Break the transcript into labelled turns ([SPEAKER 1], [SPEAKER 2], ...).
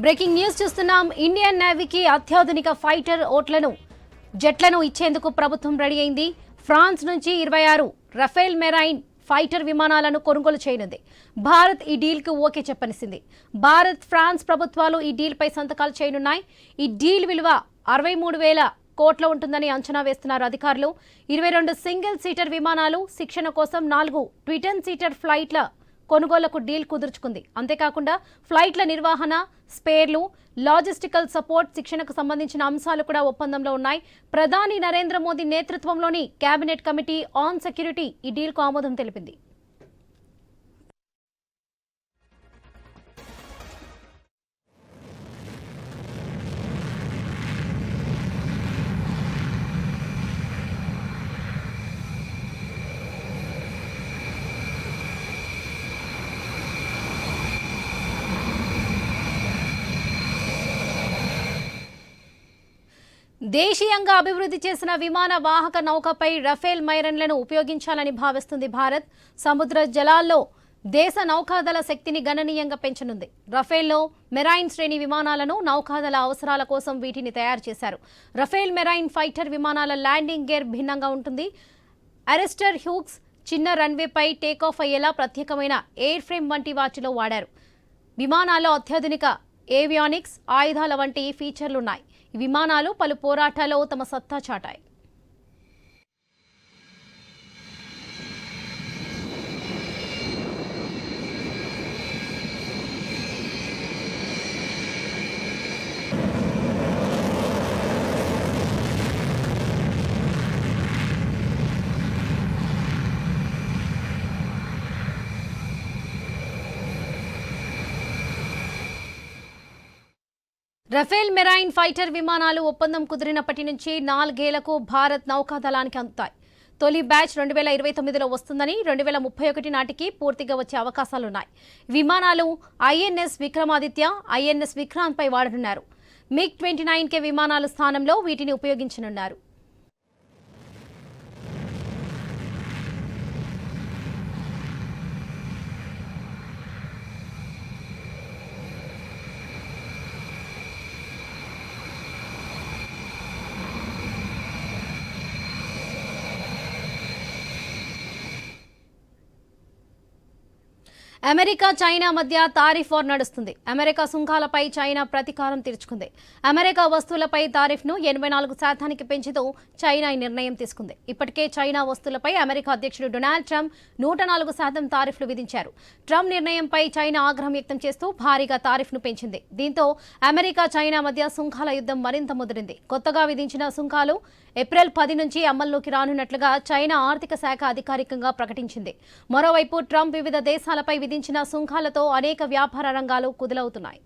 [SPEAKER 1] Breaking news చూస్తున్నాం. Indian నేవీకి అత్యాధునిక ఫైటర్ ఓట్లను జెట్లను ఇచ్చేందుకు ప్రభుత్వం రెడీ అయింది. ఫ్రాన్స్ నుంచి ఇరవై ఆరు రఫేల్ మెరైన్ ఫైటర్ విమానాలను కొనుగోలు చేయనుంది. భారత్ ఈ డీల్కు ఓకే చెప్పనిసింది. భారత్ ఫ్రాన్స్ ప్రభుత్వాలు ఈ డీల్పై సంతకాలు చేయనున్నాయి. ఈ డీల్ విలువ అరవై మూడు వేల కోట్ల ఉంటుందని అంచనా వేస్తున్నారు అధికారులు. ఇరవై రెండు సింగిల్ సీటర్ విమానాలు శిక్షణ కోసం నాలుగు ట్విటన్ సీటర్ ఫ్లైట్ల కొనుగోలకు డీల్ కుదుర్చుకుంది. అంతేకాకుండా ఫ్లైట్ల నిర్వహణ స్పేర్లు లాజిస్టికల్ సపోర్ట్ శిక్షణకు సంబంధించిన అంశాలు కూడా ఒప్పందంలో ఉన్నాయి. ప్రధాని నరేంద్ర మోదీ నేతృత్వంలోని కేబినెట్ కమిటీ ఆన్ సెక్యూరిటీ ఈ డీల్కు ఆమోదం తెలిపింది. దేశీయంగా అభివృద్ధి చేసిన విమాన వాహక నౌకపై రఫేల్ మైరన్లను ఉపయోగించాలని భావిస్తుంది భారత్. సముద్ర జలాల్లో దేశ నౌకాదళ శక్తిని గణనీయంగా పెంచనుంది. రఫేల్లో మెరైన్ శ్రేణి విమానాలను నౌకాదళ అవసరాల కోసం వీటిని తయారు చేశారు. రఫేల్ మెరైన్ ఫైటర్ విమానాల ల్యాండింగ్ గేర్ భిన్నంగా ఉంటుంది. అరెస్టర్ హ్యూక్స్ చిన్న రన్వేపై టేకాఫ్ అయ్యేలా ప్రత్యేకమైన ఎయిర్ ఫ్రేమ్ వంటి వాటిలో వాడారు. విమానాల్లో అత్యాధునిక ఏవియానిక్స్ ఆయుధాల వంటి ఫీచర్లున్నాయి విమానాలు పలు పోరాటాల్లో తమ సత్తా చాటాయి. రఫేల్ మెరైన్ ఫైటర్ విమానాలు ఒప్పందం కుదిరినప్పటి నుంచి నాలుగేళ్ళకు భారత్ నౌకాదళానికి అందుతాయి. తొలి బ్యాచ్ రెండు వేల ఇరవై తొమ్మిదిలో వస్తుందని రెండు వేల ముప్పై ఒకటి నాటికి పూర్తిగా వచ్చే అవకాశాలున్నాయి. విమానాలు ఐఎన్ఎస్ విక్రమాదిత్య ఐఎన్ఎస్ విక్రాంత్ పై వాడనున్నారు. మిగ్ ట్వంటీ నైన్ కే విమానాల స్థానంలో వీటిని ఉపయోగించనున్నారు. అమెరికా చైనా మధ్య తారిఫ్ వార్ నడుస్తుంది. అమెరికా సుంకాలపై చైనా ప్రతీకారం తీర్చుకుంది. అమెరికా వస్తువులపై తారిఫ్ను ఎనభై నాలుగు శాతానికి పెంచుతూ చైనా ఈ నిర్ణయం తీసుకుంది. ఇప్పటికే చైనా వస్తువులపై అమెరికా అధ్యక్షుడు డొనాల్డ్ ట్రంప్ నూట నాలుగు శాతం తారిఫ్లు విధించారు. ట్రంప్ నిర్ణయంపై చైనా ఆగ్రహం వ్యక్తం చేస్తూ భారీగా తారిఫ్ను పెంచింది. దీంతో అమెరికా చైనా మధ్య సుంకాల యుద్ధం మరింత ముదిరింది. కొత్తగా విధించిన సుంకాలు ఏప్రిల్ పది నుంచి అమల్లోకి రానున్నట్లుగా చైనా ఆర్థిక శాఖ అధికారికంగా ప్రకటించింది. మరోవైపు ట్రంప్ వివిధ దేశాలపై విధించిన సుంకాలతో అనేక వ్యాపార రంగాలు కుదులవుతున్నాయి.